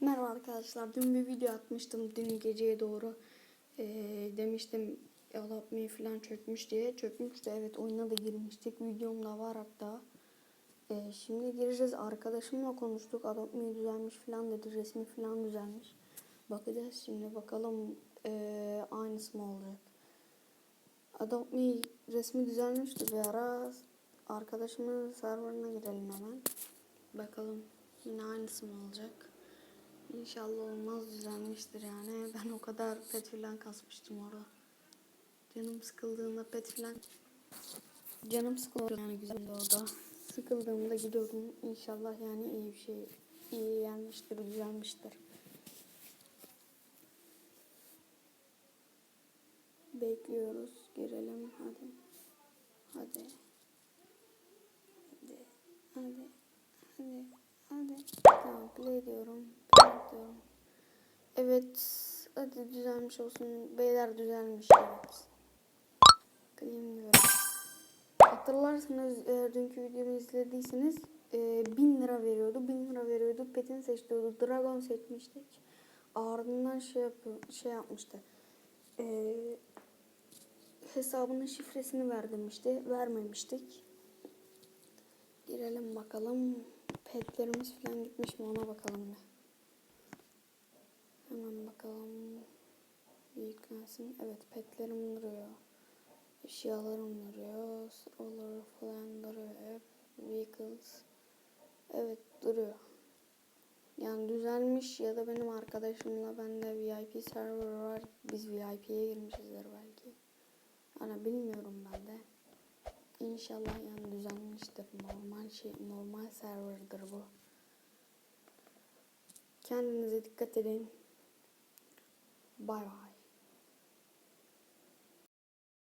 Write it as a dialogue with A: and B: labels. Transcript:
A: Merhaba arkadaşlar. Dün bir video atmıştım dün geceye doğru. Ee, demiştim Me falan çökmüş diye. Çökmüştü evet oyuna da girmiştik. Videom da var hatta. Ee, şimdi gireceğiz. Arkadaşımla konuştuk. Me düzelmiş falan dedi. Resmi falan düzelmiş. Bakacağız şimdi bakalım ee, aynısı mı olacak. Adopt Me resmi düzelmişti bir ara. Arkadaşımın serverına girelim hemen. Bakalım yine aynısı mı olacak. İnşallah olmaz düzelmiştir yani. Ben o kadar pet filan kasmıştım orada. Canım sıkıldığında pet filan canım sıkılıyor yani güzeldi orada. Sıkıldığımda gidiyordum. İnşallah yani iyi bir şey iyi gelmiştir, düzelmiştir. Bekliyoruz. Girelim hadi. Hadi. Hadi. Hadi. Hadi. Hadi. Tamam play diyorum. Evet. Hadi düzelmiş olsun. Beyler düzelmiş. Evet. Claim diyorum. Hatırlarsanız e, dünkü videomu izlediyseniz e, 1000 lira veriyordu. 1000 lira veriyordu. Pet'ini seçiyordu. Dragon seçmiştik. Ardından şey, yapıyor, şey yapmıştı. E, hesabının şifresini ver demişti. Vermemiştik. Girelim bakalım. Petlerimiz falan gitmiş mi ona bakalım bir. Bakalım. Yüklensin. Evet petlerim duruyor. Eşyalarım duruyor. Olur falan duruyor hep. Vehicles. Evet duruyor. Yani düzelmiş ya da benim arkadaşımla bende VIP server var. Biz VIP'ye girmişizdir belki. Hani bilmiyorum ben de. İnşallah yani düzenmiştir. Normal şey, normal serverdır bu. Kendinize dikkat edin. Bye bye.